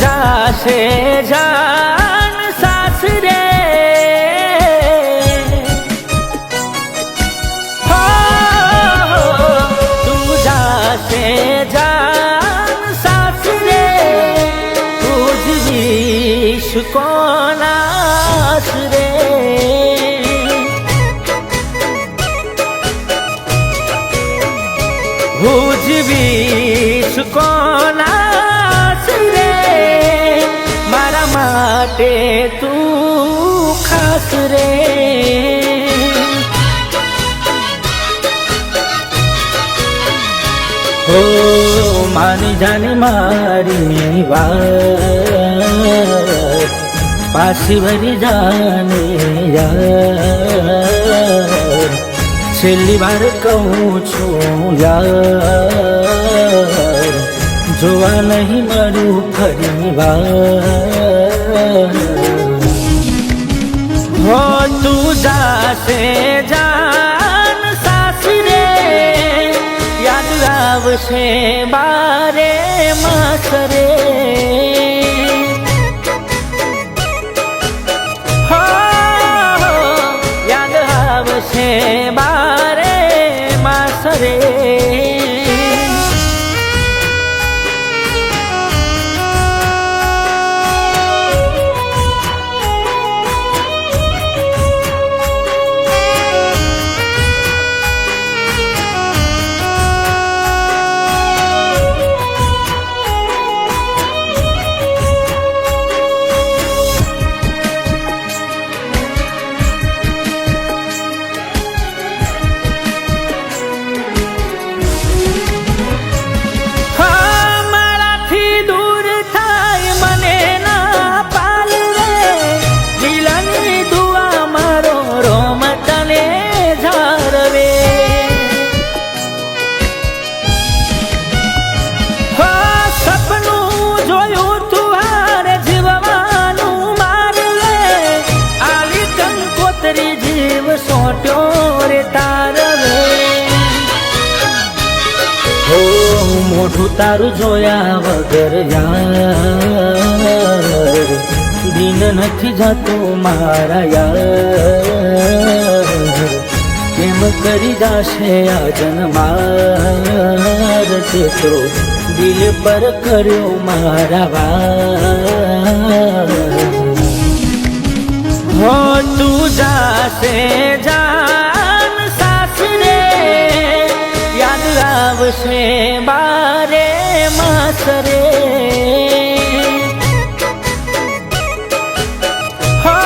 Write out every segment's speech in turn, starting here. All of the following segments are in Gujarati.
જાશે જાન સાસરે હો, તું જાશે જાન સાસરે ઉજવીશ કોનાસ માટે તું ખાસ રે. હો માની જાને મારી વાત, પાછી ભરી જાને યાર. છેલ્લી વાર કહું છું યાર, જોવા નહીં મારું ફરી વાર. જાશે જાન સાસરે યાદ આવશે બારે માસરે યાદ આવશે બારે માસરે મોઢું તારું જોયા વગર યાર. દિન નથી જતું મારા યાર. કેમ કરી જાશે આ જન્માર તે તો દિલ પર કર્યો મારા વાર. હો તું જાશે જાન માસરે હો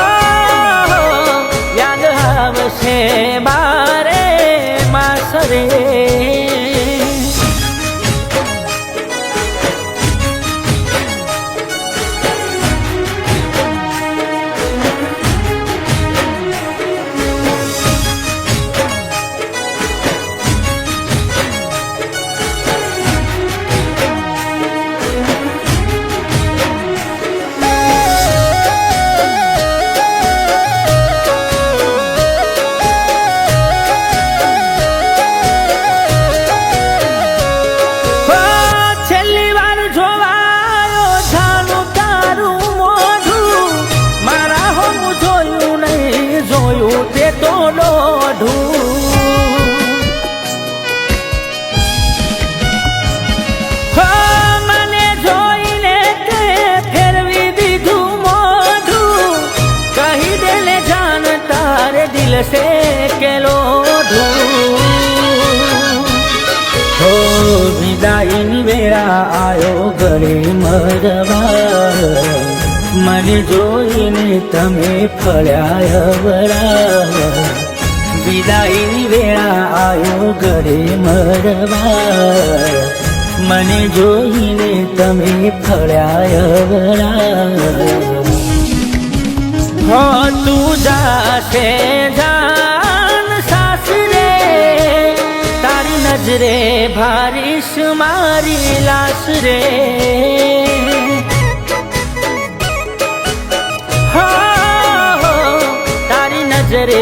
યાદ આવશે બારે માસરે. તે દોઢું મને જોઈને તે ફેરવી દીધું મોઢું. કહી દેલે જાન, તારે દિલ સે કે લોઢું. વિદાયની વેળા આયો ગળે મરવા. મને જોઈને તમે ફળ્યા વરા વિદાયની વેળા આવ્યો ઘરે મરવા મને જોઈને તમે ફળ્યા વરા હો તું જાશે જાન સાસરે, તારી નજરે ભારીશ મારી લાશ રે. હો તારી નજરે